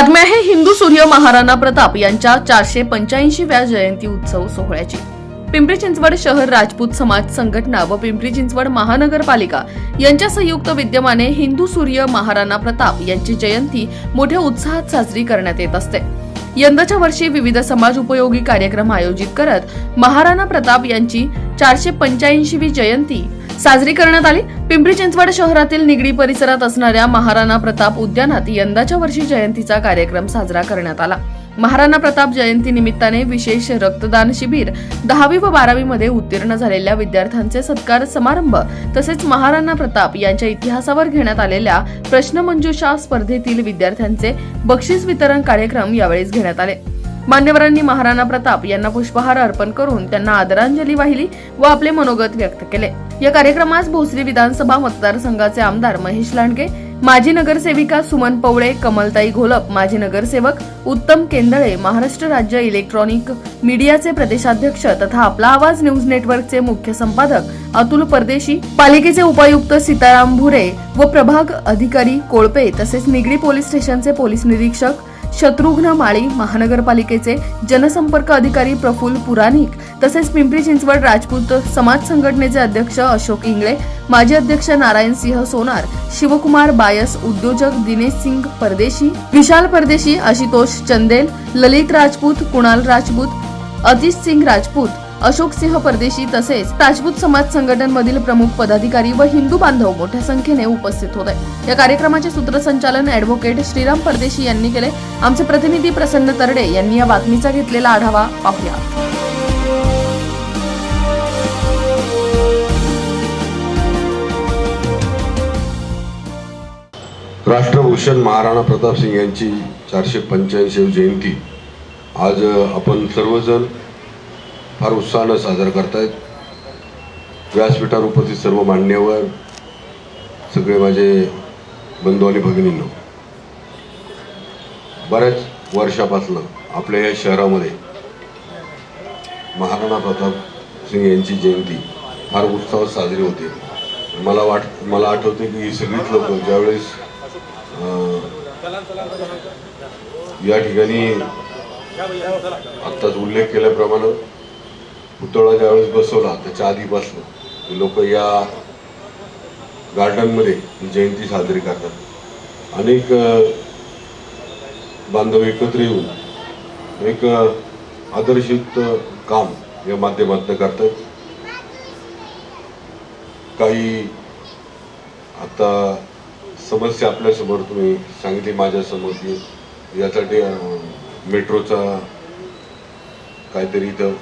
बातमी आहे हिंदू सूर्य महाराणा प्रताप यांच्या चारशे पंच्याऐंशीव्या जयंती उत्सव सोहळ्याची. पिंपरी चिंचवड शहर राजपूत समाज संघटना व पिंपरी चिंचवड महानगरपालिका यांच्या संयुक्त विद्यमाने हिंदू सूर्य महाराणा प्रताप यांची जयंती मोठ्या उत्साहात साजरी करण्यात येत असते. यंदाच्या वर्षी विविध समाज उपयोगी कार्यक्रम आयोजित करत महाराणा प्रताप यांची चारशे पंच्याऐंशीवी जयंती साजरी करण्यात आली. पिंपरी चिंचवड शहरातील निगडी परिसरात असणाऱ्या महाराणा प्रताप उद्यानात यंदाच्या वर्षी जयंतीचा कार्यक्रम साजरा करण्यात आला. महाराणा प्रताप जयंती निमित्ताने विशेष रक्तदान शिबिर दहावी व बारावी मध्ये उत्तीर्ण झालेल्या विद्यार्थ्यांचे सत्कार समारंभ तसेच महाराणा प्रताप यांच्या इतिहासावर घेण्यात आलेल्या प्रश्नमंजुषा स्पर्धेतील विद्यार्थ्यांचे बक्षीस वितरण कार्यक्रम यावेळेस घेण्यात आले. मान्यवरांनी महाराणा प्रताप यांना पुष्पहार अर्पण करून त्यांना आदरांजली वाहिली व आपले मनोगत व्यक्त केले. या कार्यक्रमास भोसरी विधानसभा मतदारसंघाचे आमदार महेश लांडगे माजी नगरसेविका सुमन पवळे कमलताई घोलप माजी नगरसेवक उत्तम केंदळे महाराष्ट्र राज्य इलेक्ट्रॉनिक मीडियाचे प्रदेशाध्यक्ष तथा आपला आवाज न्यूज नेटवर्कचे मुख्य संपादक अतुल परदेशी पालिकेचे उपायुक्त सीताराम भुरे व प्रभाग अधिकारी कोळपे तसेच निगडी पोलीस स्टेशनचे पोलीस निरीक्षक शत्रुघ्न माळी महानगरपालिकेचे जनसंपर्क अधिकारी प्रफुल्ल पुराणिक तसेच पिंपरी चिंचवड राजपूत समाज संघटनेचे अध्यक्ष अशोक इंगळे माजी अध्यक्ष नारायण सिंह सोनार शिवकुमार बायस उद्योजक दिनेश सिंग परदेशी विशाल परदेशी आशुतोष चंदेल ललित राजपूत कुणाल राजपूत अतिश सिंग राजपूत अशोक सिंह परदेशी तसेच राजपूत समाज संघटनमधील प्रमुख पदाधिकारी व हिंदू बांधव मोठ्या संख्येने उपस्थित होते. या कार्यक्रमाचे सूत्रसंचालन ऍडव्होकेट श्रीराम परदेशी यांनी केले. आमचे प्रतिनिधी प्रसन्न तरडे यांनी या बातमीचा घेतलेला आढावा पाहूया. राष्ट्रभूषण महाराणा प्रताप सिंग यांची चारशे पंच्याऐंशी जयंती. आज आपण सर्वजण फार उत्साहानं साजरा करतायत. व्यासपीठावर उपस्थित सर्व मान्यवर सगळे माझे बंधू आणि भगिनींनो बऱ्याच वर्षापासनं आपल्या या शहरामध्ये महाराणा प्रताप सिंग यांची जयंती फार उत्साहात साजरी होते. मला वाट मला आठवते की ही सगळीच लोक ज्यावेळेस या ठिकाणी आत्ताच उल्लेख केल्याप्रमाणे पुतळा ज्यावेळेस बसवला त्याच्या आधीपासून लोक या गार्डनमध्ये जयंती साजरी करतात. अनेक बांधव एकत्र येऊन एक आदर्शयुक्त आदर्शित काम या माध्यमातून करतात. काही आता समस्या आपल्यासमोर तुम्ही सांगितली माझ्यासमोर की यासाठी मेट्रोचा काहीतरी इथं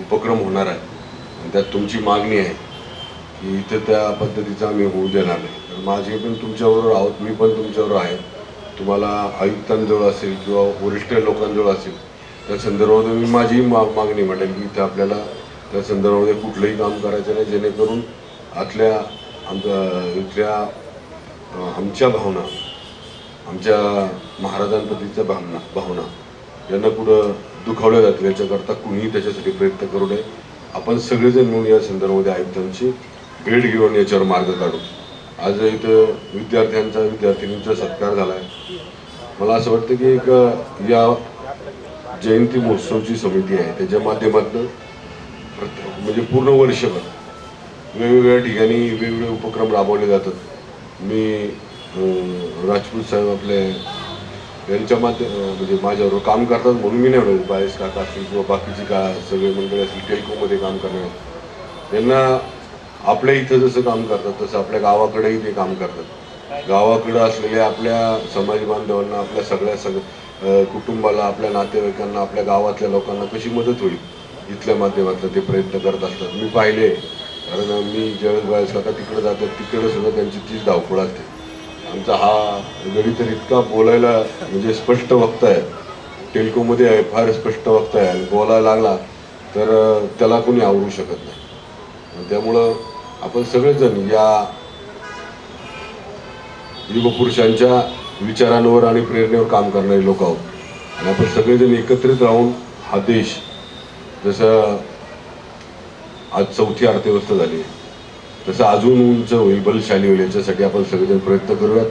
उपक्रम होणार आहे. आणि त्यात तुमची मागणी आहे की इथं त्या पद्धतीचं आम्ही होऊ देणार नाही. तर माझे पण तुमच्याबरोबर आहोत मी पण तुमच्याबरोबर आहे. तुम्हाला आयुक्तांजवळ असेल किंवा वरिष्ठ लोकांजवळ असेल त्या संदर्भामध्ये मी माझीही मा मागणी म्हणेल की इथं आपल्याला त्या संदर्भामध्ये कुठलंही काम करायचं नाही जेणेकरून आतल्या आमच्या इथल्या आमच्या भावना आमच्या महाराजांप्रतीच्या भावना भावना यांना कुठं दुखावल्या जातील याच्याकरता कुणीही त्याच्यासाठी प्रयत्न करू नये. आपण सगळेजण मिळून या संदर्भामध्ये आयुक्तांची भेट घेऊन याच्यावर मार्ग काढू. आज इथं विद्यार्थ्यांचा विद्यार्थिनींचा सत्कार झाला आहे मला असं वाटतं की एक या जयंती महोत्सवची समिती आहे. त्याच्या माध्यमातून म्हणजे पूर्ण वर्षभर वेगवेगळ्या ठिकाणी वेगवेगळे उपक्रम राबवले जातात. मी राजपूत साहेब आपले यांच्या माध्यम म्हणजे माझ्याबरोबर काम करतात म्हणून मी नाही म्हणत बायस काका असतील किंवा बाकीची का सगळे मंडळी असतील टेल्कोमध्ये काम करणार. त्यांना आपल्या इथं जसं काम करतात तसं आपल्या गावाकडेही ते काम करतात. गावाकडं असलेल्या आपल्या समाज बांधवांना आपल्या सगळ्या सग कुटुंबाला आपल्या नातेवाईकांना आपल्या गावातल्या लोकांना कशी मदत होईल? इथल्या माध्यमातलं ते प्रयत्न करत असतात. मी पाहिले कारण मी ज्यावेळेस बायस काका तिकडे जातात तिकडे सुद्धा त्यांची तीच धावपळ असते. आमचा हा गडी तर इतका बोलायला म्हणजे स्पष्ट वक्ता आहे टेल्कोमध्ये आहे फार स्पष्ट वक्ता आहे आणि बोलायला लागला तर त्याला कोणी आवरू शकत नाही. त्यामुळं आपण सगळेजण या युगपुरुषांच्या विचारांवर आणि प्रेरणेवर काम करणारे लोक आहोत. आणि आपण सगळेजण एकत्रित राहून हा देश जसं आज चौथी अर्थव्यवस्था झाली आहे. तसं अजून उंच होईल बलशाली होईल याच्यासाठी आपण सगळेजण प्रयत्न करूयात.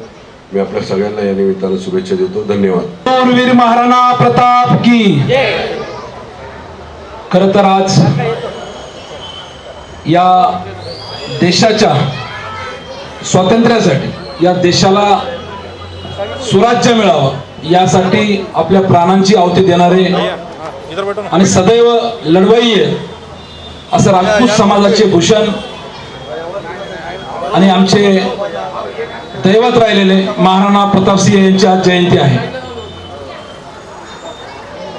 मी आपल्या सगळ्यांना या निमित्तानं शुभेच्छा देतो. धन्यवाद. शूरवीर महाराणा प्रताप की. खर तर आज या देशाच्या स्वातंत्र्यासाठी या देशाला सुराज्य मिळावं यासाठी आपल्या प्राणांची आहुती देणारे आणि सदैव लढवय्य असं राजपूत समाजाचे भूषण आणि आमचे दैवत राहिलेले महाराणा प्रतापसिंह यांची आज जयंती आहे.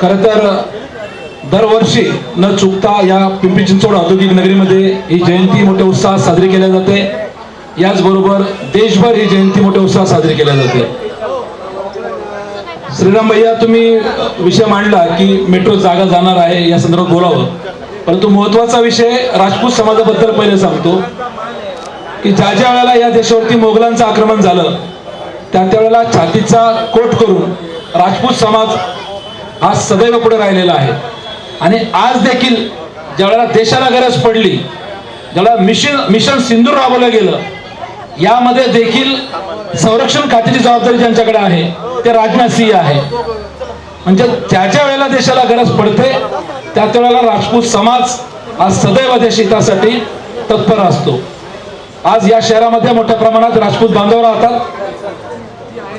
खर तर दरवर्षी न चुकता या पिंपरी चिंचवड औद्योगिक नगरीमध्ये ही जयंती मोठ्या उत्साहात साजरी केल्या जाते. याचबरोबर देशभर ही जयंती मोठ्या उत्साहात साजरी केल्या जाते. श्रीराम भैया तुम्ही विषय मांडला की मेट्रो जागा जाणार आहे या संदर्भात बोलावं. परंतु महत्त्वाचा विषय राजपूत समाजाबद्दल पहिले सांगतो. की ज्या ज्या वेळेला या देशावरती मोगलांचं आक्रमण झालं त्या त्यावेळेला छातीचा कोट करून राजपूत समाज आज सदैव पुढे राहिलेला आहे. आणि आज देखील ज्यावेळेला देशाला गरज पडली ज्यावेळेला मिशन मिशन सिंधूर राबवलं गेलं यामध्ये देखील संरक्षण खात्याची जबाबदारी ज्यांच्याकडे आहे ते राजनाथ सिंह आहे. म्हणजे ज्या ज्या वेळेला देशाला गरज पडते त्या त्यावेळेला राजपूत समाज आज सदैव देश हितासाठी तत्पर असतो. आज या शहरामध्ये मोठ्या प्रमाणात राजपूत बांधव राहतात.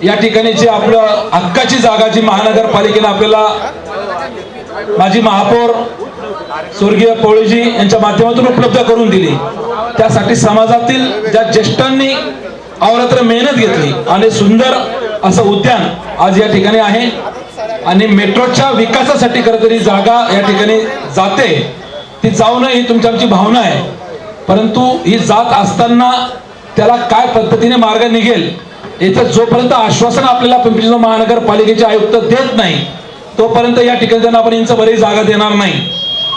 या ठिकाणी जी आपलं हक्काची जागा जी महानगरपालिकेने आपल्याला माजी महापौर स्वर्गीय पोळीजी यांच्या माध्यमातून उपलब्ध करून दिली त्यासाठी समाजातील ज्या ज्येष्ठांनी अवरात्र मेहनत घेतली आणि सुंदर असं उद्यान आज या ठिकाणी आहे आणि मेट्रोच्या विकासासाठी खरं जागा या ठिकाणी जाते ती जाऊ नये ही तुमची आमची भावना आहे. परंतु ही जात असताना त्याला काय पद्धतीने मार्ग निघेल याचं जोपर्यंत आश्वासन आपल्याला पिंपरी चिंचवड महानगरपालिकेचे आयुक्त देत नाही तोपर्यंत या ठिकाणी त्यांना आपण यांचं बरी जागा देणार नाही.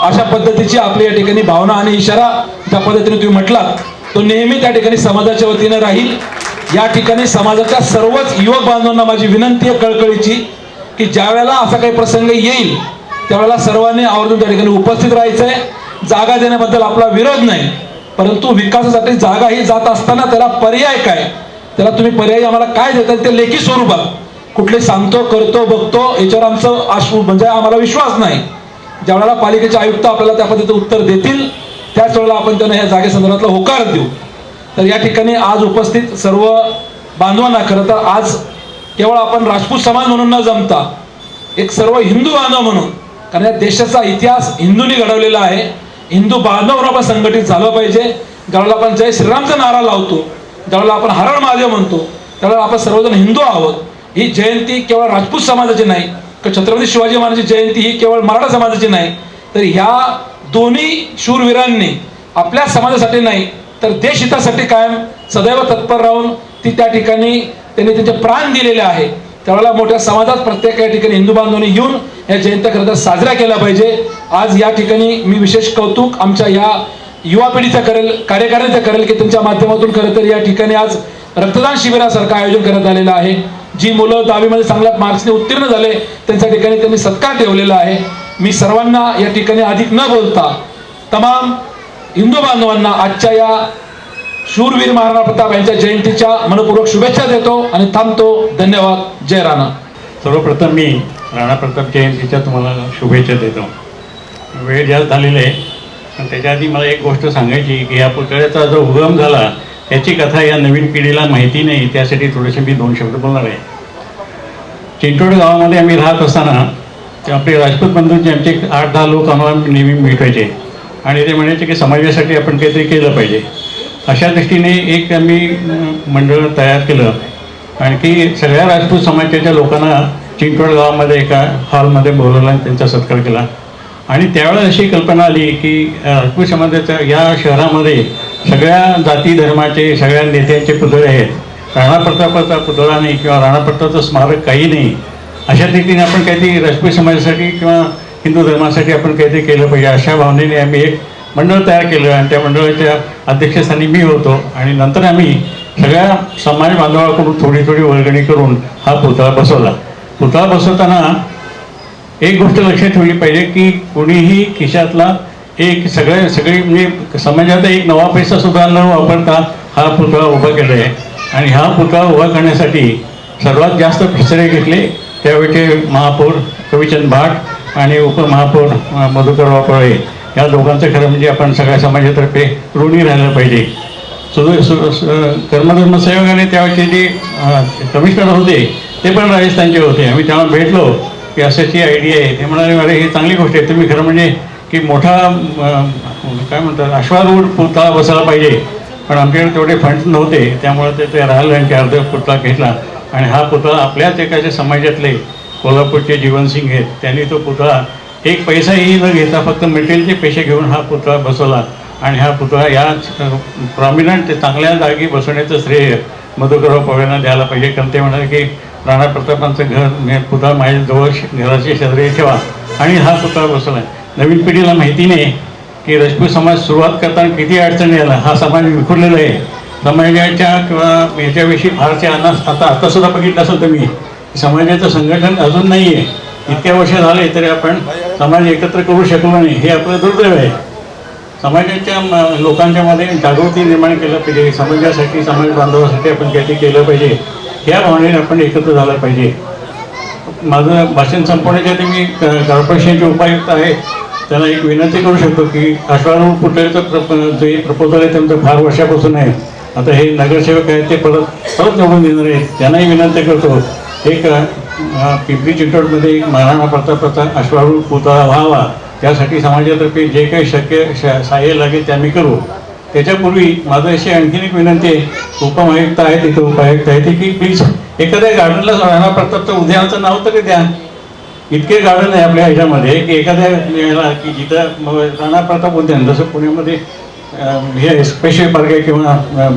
अशा पद्धतीची आपली या ठिकाणी भावना आणि इशारा ज्या पद्धतीने तुम्ही म्हटलात तो नेहमी त्या ठिकाणी समाजाच्या वतीने राहील. या ठिकाणी समाजाच्या सर्वच युवक बांधवांना माझी विनंती आहे कळकळीची की ज्या वेळेला असा काही प्रसंग येईल त्यावेळेला सर्वांनी आवर्जून त्या ठिकाणी उपस्थित राहायचं आहे जागा देण्याबद्दल आपला विरोध नाही. परंतु विकासासाठी जागा ही जात असताना त्याला पर्याय काय? त्याला तुम्ही पर्याय आम्हाला काय देतात ते लेखी स्वरूपात कुठले सांगतो करतो बघतो याच्यावर आमचं आश्व म्हणजे आम्हाला विश्वास नाही. ज्या वेळेला पालिकेचे आयुक्त आपल्याला त्या पद्धतीचं उत्तर देतील त्याच वेळेला आपण त्यांना या जागेसंदर्भातला होकार देऊ. तर या ठिकाणी आज उपस्थित सर्व बांधवांना खरं तर आज केवळ आपण राजपूत समाज म्हणून न जमता एक सर्व हिंदू बांधव म्हणून कारण या देशाचा इतिहास हिंदूंनी घडवलेला आहे. हिंदू बांधव आपण संघटित झालं पाहिजे. ज्यावेळेला आपण जय श्रीरामचा नारा लावतो ज्यावेळेला आपण हरण महादेव म्हणतो त्यावेळेला आपण सर्वजण हिंदू आहोत. ही जयंती केवळ राजपूत समाजाची नाही तर छत्रपती शिवाजी महाराजांची जयंती ही केवळ मराठा समाजाची नाही. तर ह्या दोन्ही शूरवीरांनी आपल्या समाजासाठी नाही तर देशहितासाठी कायम सदैव तत्पर राहून ती त्या ठिकाणी त्यांनी त्यांचे प्राण दिलेले आहे. त्यावेळेला मोठ्या समाजात प्रत्येक या ठिकाणी हिंदू बांधवांनी येऊन या जयंत्या करता तर साजऱ्या केल्या पाहिजे. आज या ठिकाणी मी विशेष कौतुक आमच्या या युवा पिढीचं करेल कार्यकारिणीचं करेल की त्यांच्या माध्यमातून खरं तर या ठिकाणी आज रक्तदान शिबिरासारखं आयोजन करण्यात आलेलं आहे. जी मुलं दहावीमध्ये चांगल्या मार्क्सने उत्तीर्ण झाले त्यांच्या ठिकाणी त्यांनी सत्कार ठेवलेला आहे. मी सर्वांना या ठिकाणी अधिक न बोलता तमाम हिंदू बांधवांना आजच्या या शूरवीर महाराणा प्रताप यांच्या जयंतीच्या मनपूर्वक शुभेच्छा देतो आणि थांबतो. धन्यवाद. जय राणा. सर्वप्रथम मी राणा प्रताप जयंतीच्या तुम्हाला शुभेच्छा देतो. वेळ जास्त झालेला आहे. पण त्याच्या आधी मला एक गोष्ट सांगायची की या पुतळ्याचा जो उगम झाला याची कथा या नवीन पिढीला माहिती नाही. त्यासाठी थोडेसे मी दोन शब्द बोलणार आहे. चिंचोड गावामध्ये आम्ही राहत असताना ते आपले राजपूत बंधूंचे आमचे एक आठ दहा लोक आम्हाला नेहमी भेटायचे. आणि ते म्हणायचे की समाजासाठी आपण काहीतरी केलं पाहिजे. अशा दृष्टीने एक आम्ही मंडळ तयार केलं. आणखी सगळ्या राजपूत समाजाच्या लोकांना चिंचवड गावामध्ये एका हॉलमध्ये बोलवलं आणि त्यांचा सत्कार केला. आणि त्यावेळेस अशी कल्पना आली की राजपूत समाजाच्या या शहरामध्ये सगळ्या जाती धर्माचे सगळ्या नेत्यांचे पुतळे आहेत. राणा प्रतापाचा पुतळा नाही किंवा राणा प्रतापचं स्मारक काही नाही. अशा रीतीने आपण काहीतरी राजपूत समाजासाठी किंवा हिंदू धर्मासाठी आपण काहीतरी केलं पाहिजे अशा भावनेने आम्ही एक मंडळ तयार केलं आणि त्या मंडळाच्या अध्यक्षस्थानी मी होतो. आणि नंतर आम्ही सगळ्या समाज बांधवाकडून थोडी थोडी वर्गणी करून हा पुतळा बसवला. पुतळा बसवताना एक गोष्ट लक्षात ठेवली पाहिजे की कोणीही खिशातला एक सगळे सगळी म्हणजे समाजात एक नवा पैसा सुद्धा न वापरता हा पुतळा उभा केला आहे आणि हा पुतळा उभा करण्यासाठी सर्वात जास्त पिसरे घेतले त्यावेळचे महापौर कविचंद भाट आणि उपमहापौर मधुकर मधुकरराव पळे या दोघांचं खरं म्हणजे आपण सगळ्या समाजातर्फे ऋणी राहिलं पाहिजे. कर्मधर्म संयोगाने त्यावेळेचे जे कमिशनर होते ते पण राजस्थानचे होते. आम्ही तेव्हा भेटलो की अशाची आयडिया आहे. ते म्हणाले अरे ही चांगली गोष्ट आहे. तुम्ही खरं म्हणजे की मोठा काय म्हणतात अश्वारूढ पुतळा बसायला पाहिजे. पण आमच्याकडे तेवढे फंड नव्हते. त्यामुळे ते ते राहिलं आणि अर्ध पुतळा घेतला. आणि हा पुतळा आपल्याच एकाच्या समाजातले कोल्हापूरचे जीवनसिंग आहेत. त्यांनी तो पुतळा एक पैसाही न घेता फक्त मेटेरियलचे पैसे घेऊन हा पुतळा बसवला. आणि हा पुतळा या प्रॉमिनंट चांगल्या जागी बसवण्याचं श्रेय मधुकरराव पवारांना द्यायला पाहिजे. कारण ते म्हणाले की राणा प्रतापांचं घर पुतळा माझ्या जवळ घराचे शेजारी ठेवा. आणि हा पुतळा बसवला नवीन पिढीला माहिती नाही की राजपूत समाज सुरुवात करताना किती अडचणी आला हा समाज विखुरलेला आहे. समाजाच्या किंवा याच्याविषयी फारसे अनास आता आतासुद्धा बघितलं असेल तुम्ही. समाजाचं संघटन अजून नाही आहे इतक्या वर्ष झाले तरी आपण समाज एकत्र करू शकलो नाही. हे आपलं दुर्दैव आहे. समाजाच्या म- लोकांच्या मध्ये जागृती निर्माण केलं पाहिजे. समाजासाठी समाज बांधवासाठी आपण काहीतरी केलं पाहिजे. ह्या भावनेने आपण एकत्र झालं पाहिजे. माझं भाषण संपवण्याच्या आधी मी क- कॉर्पोरेशनचे उपायुक्त आहे. त्यांना एक विनंती करू शकतो की अश्वारूढ पुतळेचं प्रप जे प्रपोजल आहे त्यांचं फार वर्षापासून आहे. आता हे नगरसेवक आहेत ते परत परत निवडून देणार आहेत. त्यांनाही विनंती करतो. एक पिंपरी चिंचवडमध्ये एक महाराणा प्रतापाचा अश्वारूढ पुतळा व्हावा. त्यासाठी समाजातर्फे जे काही शक्य श- सहाय्य लागेल ते आम्ही करू. त्याच्यापूर्वी माझं अशी आणखीन एक विनंती आहे. उपमायुक्त आहेत तिथं उपायुक्त आहे ते की प्लीज एखाद्या गार्डनला राणा प्रतापचं उद्यानाचं नाव तरी द्या. इतके गार्डन आहे आपल्या ह्याच्यामध्ये की एखाद्या वेळेला की जिथं राणा प्रताप उद्यान जसं पुण्यामध्ये हे स्पेशल पार्क आहे किंवा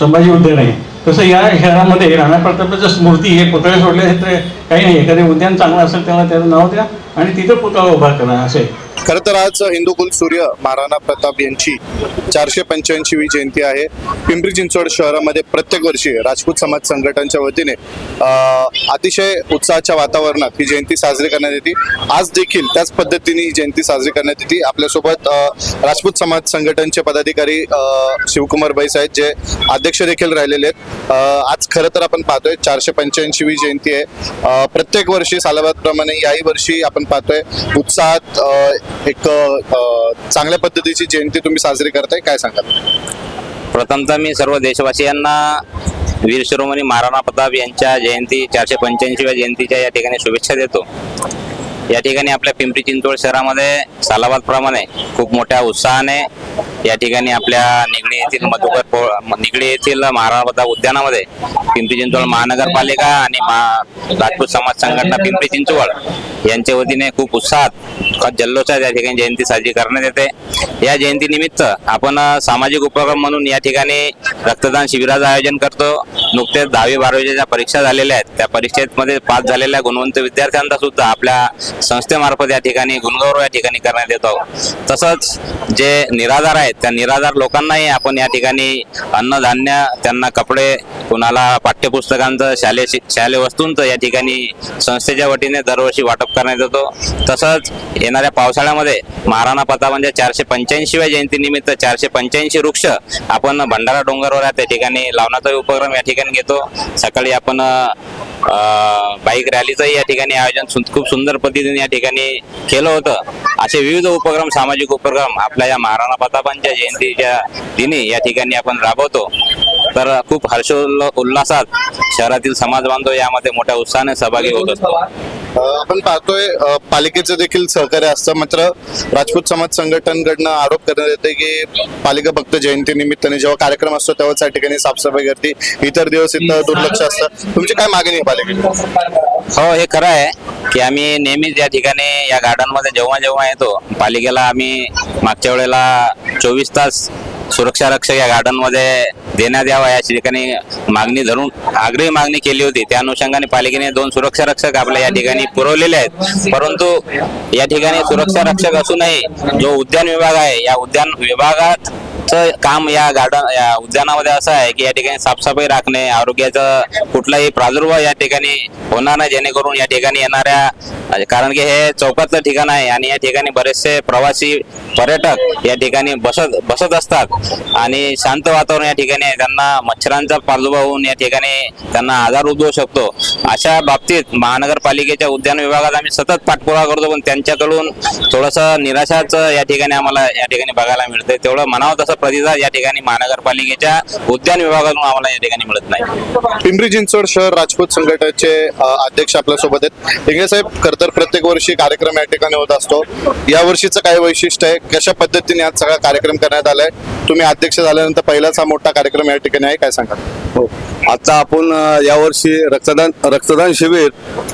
संभाजी उद्यान आहे. तसं या शहरामध्ये राणा प्रतापच्या स्मृती हे पुतळे सोडले तर काही नाही. एखादे उद्यान चांगलं असेल त्याला त्याचं नाव द्या आणि तिथं पुतळा उभा करा असे. खरं तर आज हिंदू कुल सूर्य महाराणा प्रताप यांची चारशे पंच्याऐंशीवी जयंती आहे. पिंपरी चिंचवड शहरामध्ये प्रत्येक वर्षी राजपूत समाज संघटनाच्या वतीने अतिशय उत्साहाच्या वातावरणात ही जयंती साजरी करण्यात येते. आज देखील त्याच पद्धतीने ही जयंती साजरी करण्यात येते. आपल्यासोबत राजपूत समाज संघटनचे पदाधिकारी शिवकुमार बैस आहेत जे अध्यक्ष देखील राहिलेले आहेत. आज खरं तर आपण पाहतोय चारशे पंच्याऐंशीवी जयंती आहे. प्रत्येक वर्षी सालाबादप्रमाणे याही वर्षी आपण पाहतोय उत्साहात एक चांगल्या पद्धतीची जयंती तुम्ही साजरी करताय काय सांगाल? प्रथमतः मी सर्व देशवासियांना वीर शिरोमणी महाराणा प्रताप यांच्या जयंती चारशे पंच्याऐंशीव्या जयंतीच्या या ठिकाणी शुभेच्छा देतो. या ठिकाणी आपल्या पिंपरी चिंचवड शहरामध्ये सालाबादप्रमाणे खूप मोठ्या उत्साहाने या ठिकाणी आपल्या निगडी येथील मधुकर पो- निगडी येथील महाराणा प्रताप उद्यानामध्ये पिंपरी चिंचवड महानगरपालिका आणि राजपूत समाज संघटना पिंपरी चिंचवड यांच्या वतीने खूप उत्साहात जल्लोषात या ठिकाणी जयंती साजरी करण्यात येते. या जयंतीनिमित्त आपण सामाजिक उपक्रम म्हणून या ठिकाणी रक्तदान शिबिराचं आयोजन करतो. नुकतेच दहावी बारावीच्या ज्या परीक्षा झालेल्या आहेत त्या परीक्षेमध्ये पास झालेल्या गुणवंत विद्यार्थ्यांचा सुद्धा आपल्या संस्थेमार्फत या ठिकाणी गुणगौरव या ठिकाणी करण्यात येतो. तसंच जे निराधार आहेत त्या निराधार लोकांनाही आपण या ठिकाणी अन्नधान्य त्यांना कपडे कुणाला पाठ्यपुस्तकांचं शालेय शि- शालेय वस्तूंचं या ठिकाणी संस्थेच्या वतीने दरवर्षी वाटप करण्यात येतो. तसंच येणाऱ्या पावसाळ्यामध्ये महाराणा प्रतापांच्या चारशे पंच्याऐंशीव्या जयंतीनिमित्त चारशे पंच्याऐंशी वृक्ष आपण भंडारा डोंगरवर त्या ठिकाणी लावण्याचा उपक्रम या ठिकाणी घेतो. सकाळी आपण बाईक रॅलीचंही या ठिकाणी आयोजन खूप सुंदर पद्धतीने या ठिकाणी केलं होतं. असे विविध उपक्रम सामाजिक उपक्रम आपल्या या महाराणा प्रतापांच्या जयंतीच्या दिनी या ठिकाणी आपण राबवतो. तर खूप हर्षोल्ल उल्हासात शहरातील समाज बांधव यामध्ये मोठ्या उत्साहाने सहभागी होत असतो. आपण पाहतोय पालिकेचं देखील सहकार्य असतं. मात्र राजपूत समाज संघटनकडनं आरोप करण्यात येते की पालिका फक्त जयंती निमित्ताने जेव्हा कार्यक्रम असतो तेव्हा त्या ठिकाणी साफसफाई करते. इतर दिवस इथं दुर्लक्ष असतं. तुमची काय मागणी आहे पालिकेची हो हे खरं आहे की आम्ही नेहमीच या ठिकाणी या गार्डनमध्ये जेव्हा जेव्हा येतो पालिकेला आम्ही मागच्या वेळेला चोवीस तास सुरक्षा रक्षक या गार्डनमध्ये देण्यात यावा या ठिकाणी मागणी धरून आग्रही मागणी केली होती. त्या अनुषंगाने पालिकेने दोन सुरक्षा रक्षक आपल्या या ठिकाणी पुरवलेले आहेत. परंतु या ठिकाणी सुरक्षा रक्षक असूनही जो उद्यान विभाग आहे या उद्यान विभागात काम या गार्डन या उद्यानामध्ये असं आहे की या ठिकाणी साफसफाई राखणे आरोग्याचा कुठलाही प्रादुर्भाव या ठिकाणी होणार नाही. जेणेकरून या ठिकाणी येणाऱ्या कारण की हे चौकातलं ठिकाण आहे आणि या ठिकाणी बरेचसे प्रवासी पर्यटक या ठिकाणी बसत बसत असतात. आणि शांत वातावरण या ठिकाणी त्यांना मच्छरांचा प्रादुर्भाव होऊन या ठिकाणी त्यांना आजार उद्भवू शकतो. अशा बाबतीत महानगरपालिकेच्या उद्यान विभागात आम्ही सतत पाठपुरावा करतो. पण त्यांच्याकडून थोडंसं निराशाच या ठिकाणी आम्हाला या ठिकाणी बघायला मिळते तेवढं म्हणावं तसं प्रतिसाद या ठिकाणी महानगरपालिकेच्या उद्यान विभागातून आम्हाला या ठिकाणी मिळत नाही. पिंपरी चिंचवड शहर राजपूत संघटनेचे अध्यक्ष आपल्यासोबत आहेत साहेब खर तर प्रत्येक वर्षी कार्यक्रम या ठिकाणी होत असतो. या वर्षीचं काय वैशिष्ट्य आहे? कशा पद्धतीने आज सगळा कार्यक्रम करण्यात आलाय? तुम्ही अध्यक्ष झाल्यानंतर पहिलाच हा मोठा कार्यक्रम या ठिकाणी आहे काय सांगा हो. आता आपण यावर्षी रक्तदान रक्तदान शिबिर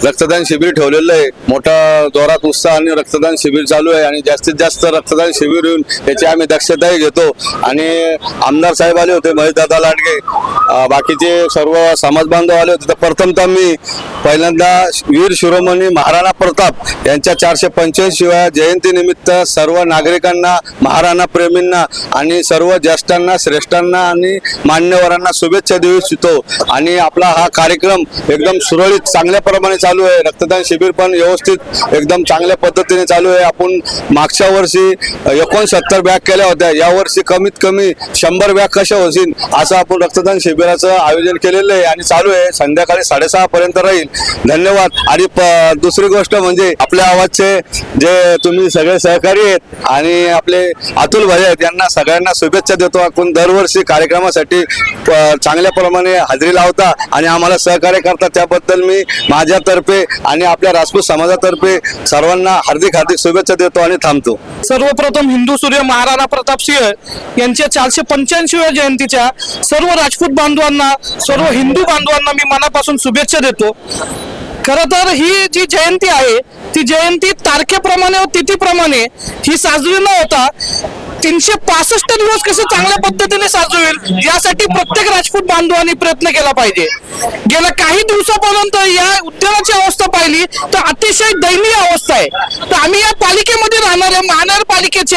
रक्तदान शिबिर ठेवलेलं आहे. मोठा जोरात उत्साह आणि रक्तदान शिबिर चालू आहे आणि जास्तीत जास्त रक्तदान शिबिर येऊन याची आम्ही दक्षताही घेतो. आणि आमदार साहेब आले होते महेशदादा लांडगे बाकीचे सर्व समाज बांधव आले होते. तर प्रथमतः मी पहिल्यांदा वीर शिरोमणी महाराणा प्रताप यांच्या चारशे पंच्याऐंशी जयंती निमित्त सर्व नागरिकांना महाराणा प्रेमींना आणि सर्व ज्येष्ठांना श्रेष्ठांना आणि मान्यवरांना शुभेच्छा देऊ इच्छितो. आणि आपला हा कार्यक्रम एकदम सुरळीत चांगल्या प्रमाणे चालू आहे. रक्तदान शिबिर पण व्यवस्थित एकदम चांगल्या पद्धतीने चालू आहे. आपण मागच्या वर्षी एकोणसत्तर बॅग केल्या होत्या. यावर्षी कमीत कमी शंभर बॅग कशा होतील असं आपण रक्तदान शिबिराचं आयोजन केलेलं आहे आणि चालू आहे. संध्याकाळी साडेसहा पर्यंत राहील. धन्यवाद. आणि दुसरी गोष्ट म्हणजे आपल्या आवाजचे जे तुम्ही सगळे सहकारी आहेत आणि आपले अतुल भाई आहेत यांना सगळ्यांना शुभेच्छा देतो. आपण दरवर्षी कार्यक्रमासाठी चांगल्या प्रमाणे हजेरी लावता आणि आम्हाला सहकार्य करता. त्याबद्दल मी माझ्यातर्फे आणि आपल्या राजपूत समाजातर्फे सर्वांना हार्दिक हार्दिक शुभेच्छा देतो आणि थांबतो. सर्वप्रथम हिंदू सूर्य महाराणा प्रताप सिंह यांच्या चारशे पंच्याऐंशीव्या जयंतीच्या सर्व राजपूत बांधवांना सर्व हिंदू बांधवांना मी मनापासून शुभेच्छा देतो. खर तर ही जी जयंती आहे ती जयंती तारखेप्रमाणे व तिथीप्रमाणे ही साजरी न होता तीनशे पासष्ट दिवस कसे चांगल्या पद्धतीने साजवेल यासाठी प्रत्येक राजपूत बांधवांनी प्रयत्न केला पाहिजे. गेल्या काही दिवसापर्यंत या उद्यानाची अवस्था पाहिली तर अतिशय दयनीय अवस्था आहे. तर आम्ही या पालिकेमध्ये राहणाऱ्या महानगरपालिकेचे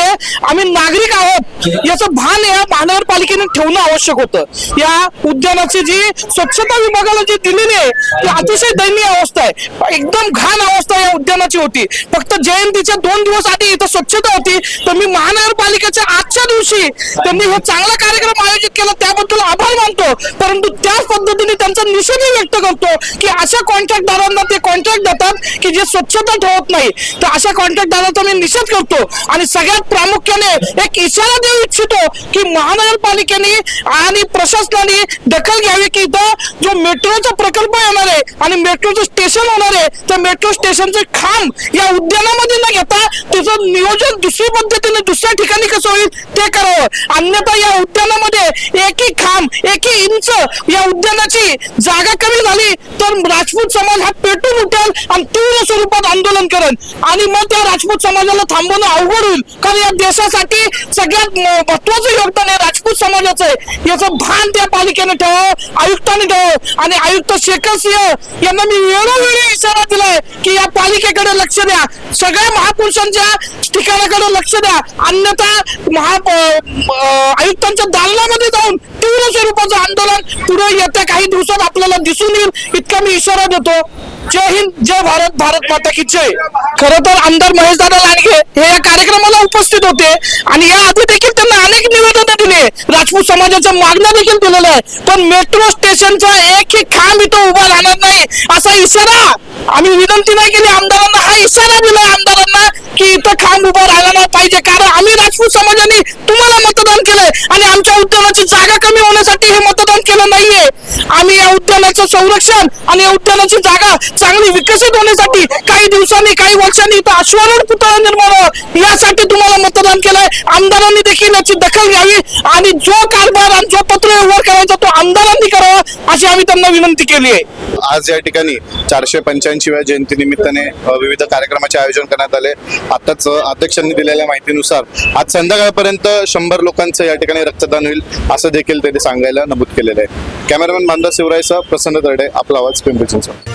आम्ही नागरिक आहोत. याचं भान या महानगरपालिकेने ठेवणं आवश्यक होतं. या उद्यानाची जी स्वच्छता विभागाला जी दिलेली आहे ती अतिशय दयनीय अवस्था आहे. एकदम घाण अवस्था या उद्यानाची होती. फक्त जयंतीच्या दोन दिवस आधी इथं स्वच्छता होती. तर मी महानगरपालिकेच्या आजच्या दिवशी त्यांनी हे चांगला कार्यक्रम आयोजित केला त्याबद्दल आभार मानतो. परंतु त्याच पद्धतीने त्यांचा निषेधही व्यक्त करतो की अशा कॉन्ट्रॅक्टदारांना ते कॉन्ट्रॅक्ट देतात की जे स्वच्छता ठेवत नाही. तर अशा कॉन्ट्रॅक्टदारांचा मी निषेध करतो. आणि सगळ्यात प्रामुख्याने एक इशारा देऊ इच्छितो की महानगरपालिकेने आणि प्रशासनाने दखल घ्यावी की इथं जो मेट्रोचा प्रकल्प येणार आहे आणि मेट्रोचं स्टेशन होणार आहे त्या मेट्रो स्टेशनचे खांब या उद्यानामध्ये न घेता त्याचं नियोजन दुसरी पद्धतीने दुसऱ्या ठिकाणी कसं होईल ते करावं. अन्यथा या उद्यानामध्ये एकही खांब एकही इंच या उद्यानाची जागा कमी झाली तर राजपूत समाज हा पेटून उठेल आणि तीव्र स्वरूपात आंदोलन करेल. आणि मग त्या राजपूत समाजाला थांबवणं अवघड होईल. कारण या देशासाठी सगळ्यात महत्वाचं योगदान आहे राजपूत समाजाचं आहे. याचं भान त्या पालिकेने ठेवावं आयुक्तांनी ठेवावं. आणि आयुक्त शेखर सिंह यांना मी वेळोवेळी इशारा दिलाय की या पालिकेकडे लक्ष द्या. सगळ्या महापुरुषांच्या ठिकाणाकडे लक्ष द्या. अन्यथा महा आयुक्तांच्या दालनामध्ये जाऊन तीव्र स्वरूपाचं आंदोलन पुढे येत्या काही दिवसात आपल्याला दिसून येईल इतका मी इशारा देतो. जय हिंद जय भारत भारत माता की जय. खर तर आमदार महेशदादा लांडगे हे या कार्यक्रमाला उपस्थित होते आणि या आधी देखील त्यांना अनेक निवेदन दिले. राजपूत समाजाच्या मागण्या देखील दिलेल्या आहे. पण मेट्रो स्टेशनचा एकही खांब इथं उभा राहणार नाही असा इशारा आम्ही विनंती नाही केली. आमदारांना हा इशारा दिला आमदारांना की इथं खांब उभा राहिला नाही पाहिजे. कारण आम्ही राजपूत समाजाने तुम्हाला मतदान केलंय आणि आमच्या उद्यानाची जागा कमी होण्यासाठी हे मतदान केलं नाहीये. आम्ही या उद्यानाचं संरक्षण आणि या उद्यानाची जागा चांगली विकसित होण्यासाठी काही दिवसांनी काही वर्षांनी इथं अश्वारूढ पुतळा निर्माण व्हावा. यासाठी तुम्हाला मतदान केलंय. आमदारांनी देखील याची दखल घ्यावी आणि जो कारभार आणि जो पत्र व्यवहार करायचा तो आमदारांनी करावा अशी आम्ही त्यांना विनंती केली आहे. आज या ठिकाणी चारशे पंच्याऐंशीव्या जयंती निमित्ताने विविध कार्यक्रमाचे आयोजन करण्यात आले. आताच अध्यक्षांनी दिलेल्या माहितीनुसार आज संध्याकाळपर्यंत शंभर लोकांचं या ठिकाणी रक्तदान होईल असं देखील त्यांनी सांगायला नमूद केलेलं आहे. कॅमेरामॅन बांधा शिवरायचा प्रसन्न दर्डे आपला आवाज पिंपरी चिंचवड.